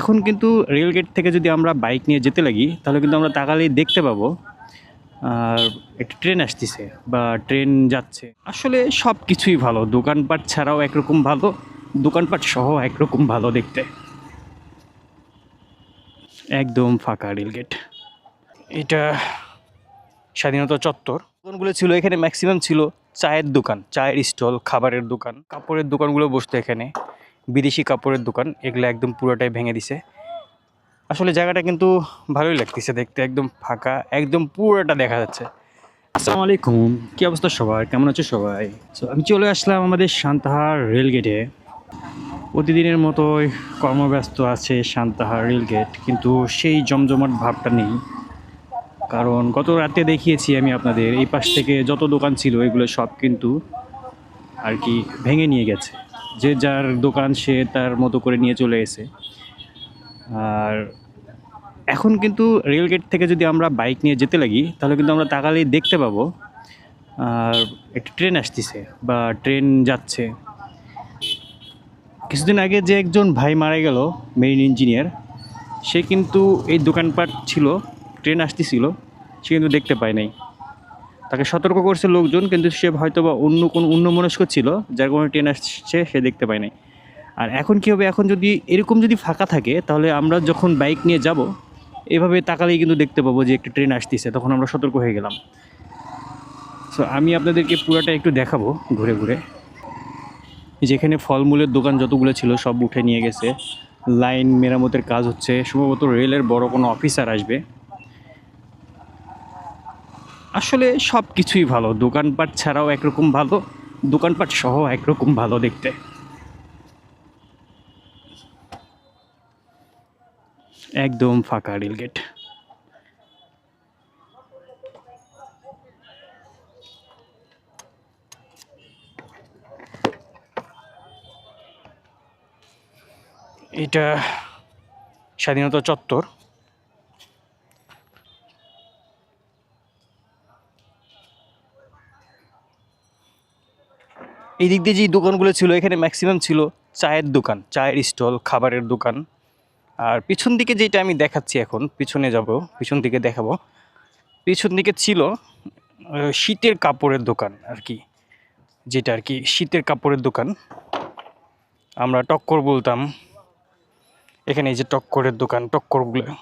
এখন কিন্তু রেলগেট থেকে যদি আমরা বাইক নিয়ে যেতে লাগি, তাহলে কিন্তু আমরা তাকালেই দেখতে পাবো, আর একটা ট্রেন আসতেছে বা ট্রেন যাচ্ছে। আসলে সব কিছুই ভালো, দোকানপাট ছাড়াও একরকম ভালো, দোকানপাট সহ একরকম ভালো দেখতে। একদম ফাঁকা রেলগেট এটা স্বাধীনতা চত্বর। দোকানগুলো ছিল, এখানে ম্যাক্সিমাম ছিল চায়ের দোকান, চায়ের স্টল খাবারের দোকান, কাপড়ের দোকানগুলো বসতো এখানে। বিদেশি কাপড়ের দোকান, এগুলো একদম পুরোটাই ভেঙে দিছে। আসলে জায়গাটা কিন্তু ভালোই লাগতেছে দেখতে, একদম ফাঁকা, একদম পুরোটা দেখা যাচ্ছে। আসসালামু আলাইকুম, কী অবস্থা সবার? কেমন আছো সবাই? তো আমি চলে আসলাম আমাদের সান্তাহার রেলগেটে। প্রতিদিনের মতোই কর্মব্যস্ত আছে সান্তাহার রেলগেট, কিন্তু সেই জমজমাট ভাবটা নেই। কারণ গত রাতে দেখিয়েছি আমি আপনাদের, এই পাশ থেকে যত দোকান ছিল এগুলো সব কিন্তু আর কি ভেঙে নিয়ে গেছে। যে যার দোকান সে তার মতো করে নিয়ে চলে এসে। আর এখন কিন্তু রেলগেট থেকে যদি আমরা বাইক নিয়ে যেতে লাগি, তাহলে কিন্তু আমরা তাকালেই দেখতে পাবো, আর একটা ট্রেন আসতেছে বা ট্রেন যাচ্ছে। কিছুদিন আগে যে একজন ভাই মারা গেল মেরিন ইঞ্জিনিয়ার সে কিন্তু এই দোকানপাট ছিল, ট্রেন আসতেছিল, সে কিন্তু দেখতে পায় নাই। তাকে সতর্ক করছে লোকজন, কিন্তু সে হয়তো বা অন্য কোনো অন্যমনস্ক ছিল, যার কোনো ট্রেন আসছে, সে দেখতে পায় নাই। আর এখন কী হবে? এখন যদি এরকম যদি ফাঁকা থাকে, তাহলে আমরা যখন বাইক নিয়ে যাব, এভাবে তাকালেই কিন্তু দেখতে পাবো যে একটা ট্রেন আসতেছে, তখন আমরা সতর্ক হয়ে গেলাম। সো আমি আপনাদেরকে পুরোটা একটু দেখাবো, ঘুরে ঘুরে। যেখানে ফলমূলের দোকান যতগুলো ছিল, সব উঠে নিয়ে গেছে। লাইন মেরামতের কাজ হচ্ছে। সম্ভবত রেলের বড় কোনো অফিসার আসবে। আসলে সব কিছুই ভালো। দোকানপাট ছাড়াও একরকম ভালো, দোকানপাট সহ একরকম ভালো দেখতে। একদম ফাঁকা রেলগেট। এটা স্বাধীনতা চত্বর। এই দিক দিয়ে যে দোকানগুলো ছিল, এখানে ম্যাক্সিমাম ছিল চায়ের দোকান, চায়ের স্টল খাবারের দোকান। আর পিছন দিকে যেটা আমি দেখাচ্ছি এখন, পিছনে যাব, পিছন দিকে দেখাবো। পিছন দিকে ছিল শীতের কাপড়ের দোকান আর কি, যেটা আর কি শীতের কাপড়ের দোকান। আমরা টক্কর বলতাম, এখানে এই যে টক্করের দোকান, টক্করগুলো।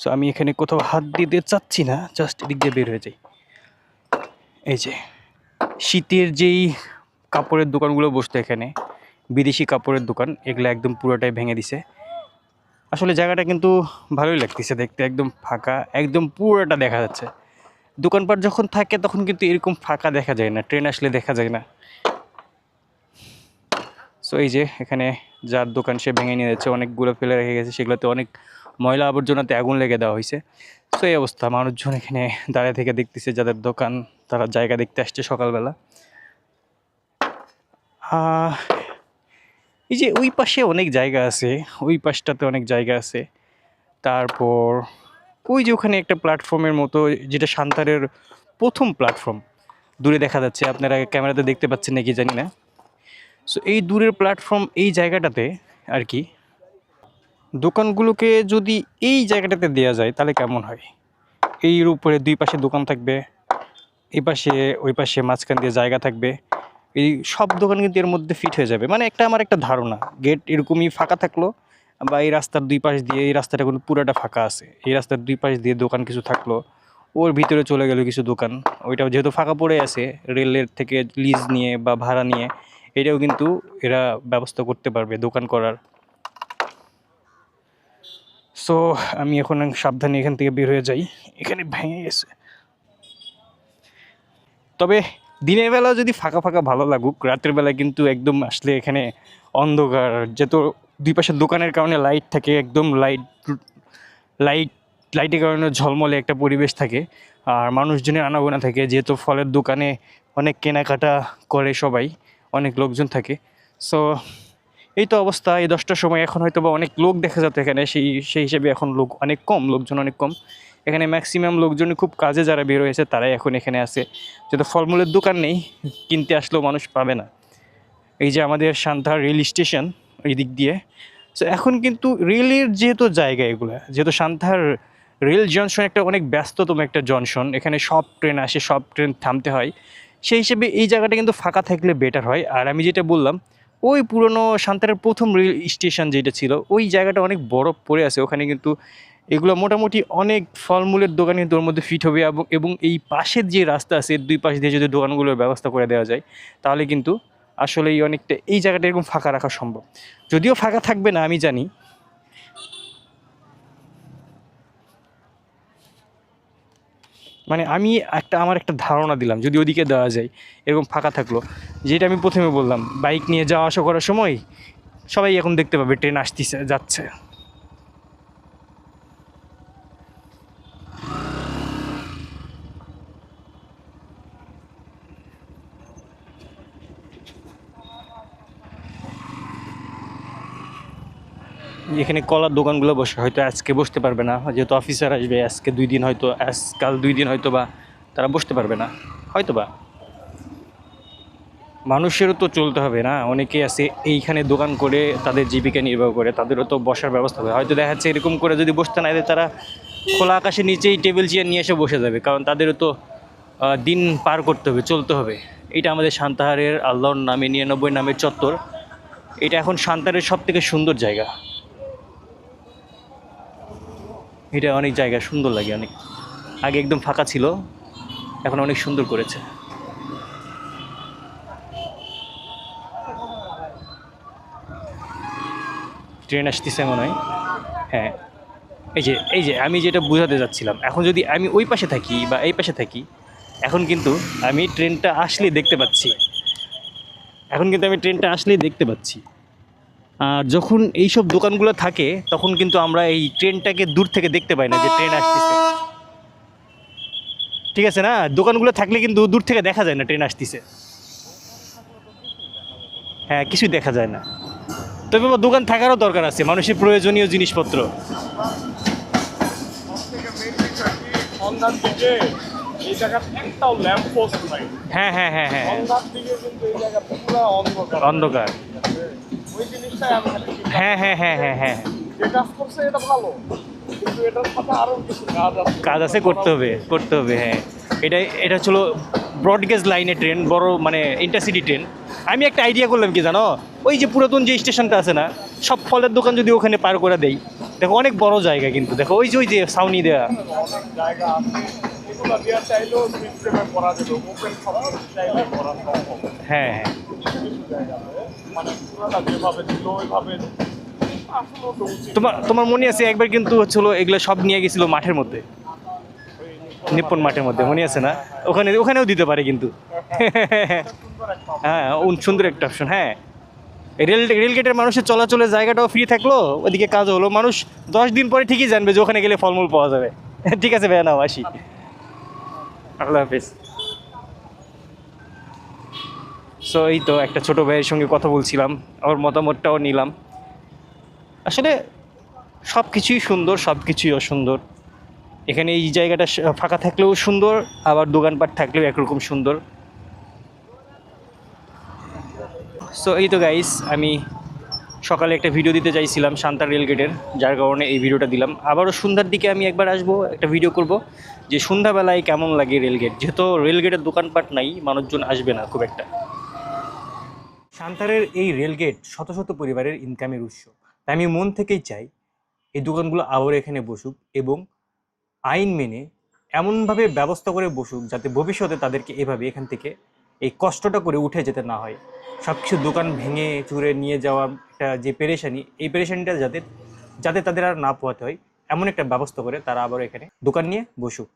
সো আমি এখানে কোথাও হাত দিতে চাচ্ছি না জাস্ট এদিক দিয়ে বের হয়ে যাই। এই যে, শীতের যেই কাপড়ের দোকানগুলো বসতো এখানে। বিদেশি কাপড়ের দোকান, এগুলো একদম পুরোটাই ভেঙে দিছে। আসলে জায়গাটা কিন্তু ভালোই লাগতেছে দেখতে, একদম ফাঁকা, একদম পুরোটা দেখা যাচ্ছে। দোকানপাট যখন থাকে তখন কিন্তু এরকম ফাঁকা দেখা যায় না, ট্রেন আসলে দেখা যায় না। সো এই যে এখানে যার দোকান সে ভেঙে নিয়ে যাচ্ছে অনেকগুলো ফেলে রেখে গেছে, সেগুলোতে অনেক ময়লা আবর্জনাতে আগুন লেগে দেওয়া হয়েছে। সো এই অবস্থা, মানুষজন এখানে দাঁড়িয়ে থেকে দেখতেছে, যাদের দোকান, তারা জায়গা দেখতে আসছে সকালবেলা। এই যে ওই পাশে অনেক জায়গা আছে, ওই পাশটাতে অনেক জায়গা আছে। তারপর ওই যে ওখানে একটা প্ল্যাটফর্মের মতো, যেটা সান্তারের প্রথম প্ল্যাটফর্ম। দূরে দেখা যাচ্ছে, আপনারা ক্যামেরাতে দেখতে পাচ্ছেন নাকি জানি না। সো এই দূরের প্ল্যাটফর্ম, এই জায়গাটাতে আর কি, দোকানগুলোকে যদি এই জায়গাটাতে দেওয়া যায়, তাহলে কেমন হয়? এর উপরে দুই পাশে দোকান থাকবে এই পাশে, ওই পাশে মাঝখান দিয়ে জায়গা থাকবে। এই সব দোকান কিন্তু এর মধ্যে ফিট হয়ে যাবে। মানে একটা আমার একটা ধারণা। গেট এরকমই ফাঁকা থাকল বা এই রাস্তার দুই পাশ দিয়ে, এই রাস্তাটা কিন্তু পুরোটা ফাঁকা আছে। এই রাস্তার দুই পাশ দিয়ে দোকান কিছু থাকল। ওর ভিতরে চলে গেল কিছু দোকান। ওইটাও যেহেতু ফাঁকা পড়ে আছে, রেলের থেকে লিজ নিয়ে বা ভাড়া নিয়ে, এটাও কিন্তু এরা ব্যবস্থা করতে পারবে দোকান করার। সো আমি এখন সাবধানে এখান থেকে বের হয়ে যাই। এখানে ভেঙে গেছে। তবে দিনের বেলা যদি ফাঁকা ফাঁকা ভালো লাগুক, রাতের বেলা কিন্তু একদম আসলে এখানে অন্ধকার। যেহেতু দুই পাশের দোকানের কারণে লাইট থাকে, একদম লাইট লাইট লাইটের কারণে ঝলমলে একটা পরিবেশ থাকে। আর মানুষজনের আনাগোনা থাকে, যেহেতু ফলের দোকানে অনেক কেনাকাটা করে সবাই, অনেক লোকজন থাকে। সো এই তো অবস্থা, এই দশটার সময় এখন হয়তো বা অনেক লোক দেখা যেত এখানে, সেই সেই হিসেবে এখন লোক অনেক কম, লোকজন অনেক কম। এখানে ম্যাক্সিমাম লোকজন খুব কাজে যারা বের হয়েছে, তারাই এখন এখানে আছে। যেহেতু ফলমূলের দোকান নেই, কিনতে আসলেও মানুষ পাবে না। এই যে আমাদের সান্তাহার রেল স্টেশন, এই দিক দিয়ে। তো এখন কিন্তু রেলের যেহেতু জায়গা এগুলো, যেহেতু সান্তাহার রেল জংশন একটা অনেক ব্যস্ততম একটা জংশন, এখানে সব ট্রেন আসে, সব ট্রেন থামতে হয়। সেই হিসেবে এই জায়গাটা কিন্তু ফাঁকা থাকলে বেটার হয়। আর আমি যেটা বললাম ওই পুরনো সান্তারের প্রথম রেল স্টেশন যেটা ছিল, ওই জায়গাটা অনেক বরফ পড়ে আছে। ওখানে কিন্তু এগুলো মোটামুটি অনেক ফলমূলের দোকান কিন্তু ওর মধ্যে ফিট হবে এবং এই পাশের যে রাস্তা আছে, দুই পাশ দিয়ে যদি দোকানগুলোর ব্যবস্থা করে দেওয়া যায়, তাহলে কিন্তু আসলে এই অনেকটা এই জায়গাটা এরকম ফাঁকা রাখা সম্ভব। যদিও ফাঁকা থাকবে না, আমি জানি মানে আমি একটা, আমার একটা ধারণা দিলাম, যদি ওদিকে দেওয়া যায় এরকম ফাঁকা থাকল, যেটা আমি প্রথমে বললাম, বাইক নিয়ে যাওয়া আসা করার সময় সবাই এখন দেখতে পাবে, ট্রেন আসতেছে, যাচ্ছে। এখানে কলার দোকানগুলো বসে, হয়তো আজকে বসতে পারবে না, যেহেতু অফিসার আসবে, আজকে দুই দিন হয়তো আজকাল দুই দিন হয়তো বা তারা বসতে পারবে না, হয়তো বা। মানুষেরও তো চলতে হবে না, অনেকে আছে এইখানে দোকান করে তাদের জীবিকা নির্বাহ করে, তাদেরও তো বসার ব্যবস্থা হবে। হয়তো দেখা যাচ্ছে এরকম করে যদি বসতে না দেয়, তারা খোলা আকাশের নিচেই টেবিল চেয়ার নিয়ে এসে বসে যাবে, কারণ তাদেরও তো দিন পার করতে হবে, চলতে হবে। এটা আমাদের শান্তাহারের আল্লাহর নামে, নিরানব্বই নামের চত্বর। এটা এখন শান্তাহারের সব থেকে সুন্দর জায়গা। এটা অনেক জায়গা সুন্দর লাগে, অনেক আগে একদম ফাঁকা ছিল, এখন অনেক সুন্দর করেছে। ট্রেন আসতেছে মনে হয়। হ্যাঁ এই যে এই যে, আমি যেটা বোঝাতে যাচ্ছিলাম, এখন যদি আমি ওই পাশে থাকি বা এই পাশে থাকি, এখন কিন্তু আমি ট্রেনটা আসলেই দেখতে পাচ্ছি। এখন কিন্তু আমি ট্রেনটা আসলেই দেখতে পাচ্ছি। আর যখন এইসব দোকানগুলো থাকে তখন কিন্তু আমরা এই ট্রেনটাকে দূর থেকে দেখতে পাই না যে ট্রেন আসতেছে। ঠিক আছে না? দোকানগুলো থাকলে কিন্তু দূর থেকে দেখা যায় না ট্রেন আসতেছে। হ্যাঁ কিছুই দেখা যায় না। তবে বাবা দোকান থাকারও দরকার আছে মানুষের প্রয়োজনীয় জিনিসপত্র। হ্যাঁ হ্যাঁ হ্যাঁ হ্যাঁ। অন্ধকার। ওই জিনিসটাই আমি হ্যাঁ হ্যাঁ হ্যাঁ হ্যাঁ হ্যাঁ। যে কাজ করছে এটা ভালো কিন্তু এটার সাথে আরও কিছু কাজ আছে। কাজ আছে করতে হবে করতে হবে হ্যাঁ। এটা এটা ছিল ব্রডগেজ লাইনে ট্রেন বড় মানে ইন্টারসিটি ট্রেন। আমি একটা আইডিয়া করলাম কি জানো? ওই যে পুরাতন যে স্টেশনটা আছে না সব ফলের দোকান যদি ওখানে পার করে দেই দেখো অনেক বড় জায়গা কিন্তু। দেখো ওই যে ওই যে সাউনি সম্ভব। হ্যাঁ হ্যাঁ। মানে তোমার তোমার মনে আছে একবার কিন্তু হচ্ছিল এগুলো সব নিয়ে গেছিল মাঠের মধ্যে? নিপ্পন মাঠের মধ্যে, মনে আছে না? ওখানে ওখানেও দিতে পারে কিন্তু। হ্যাঁ সুন্দর একটা অপশন হ্যাঁ। রেল রেলগেটের মানুষের চলাচলের জায়গাটাও ফ্রি থাকল, ওদিকে কাজ হলো। মানুষ দশ দিন পরে ঠিকই জানবে যে ওখানে গেলে ফলমূল পাওয়া যাবে। ঠিক আছে ভাইয়া, নাও আসি। আল্লাহ হাফিজ। সো এই তো একটা ছোট ভাইয়ের সঙ্গে কথা বলছিলাম ওর মতামতটাও নিলাম। আসলে সব কিছুই সুন্দর, সব কিছুই অসুন্দর। এখানে এই জায়গাটা ফাঁকা থাকলেও সুন্দর, আবার দোকানপাট থাকলেও একরকম সুন্দর। সো এই তো গাইস আমি সকালে একটা ভিডিও দিতে চাইছিলাম শান্তা রেলগেটের যার কারণে এই ভিডিওটা দিলাম। আবারও সন্ধ্যার দিকে আমি একবার আসব, একটা ভিডিও করব, যে সন্ধ্যাবেলায় কেমন লাগে রেলগেট যেহেতু রেলগেটের দোকানপাট নাই, মানুষজন আসবে না খুব একটা। শান্তারের এই রেলগেট শত শত পরিবারের ইনকামের উৎস। তাই আমি মন থেকেই চাই এই দোকানগুলো আবার এখানে বসুক এবং আইন মেনে এমনভাবে ব্যবস্থা করে বসুক যাতে ভবিষ্যতে তাদেরকে এভাবে এখান থেকে এই কষ্টটা করে উঠে যেতে না হয়। সব কিছু দোকান ভেঙে চুরে নিয়ে যাওয়া একটা যে পেরেশানি, এই পেরেশানিটা যাতে যাতে তাদের আর না পোহাতে হয়, এমন একটা ব্যবস্থা করে তারা আবার এখানে দোকান নিয়ে বসুক।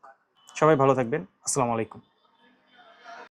সবাই ভালো থাকবেন। আসসালামু আলাইকুম।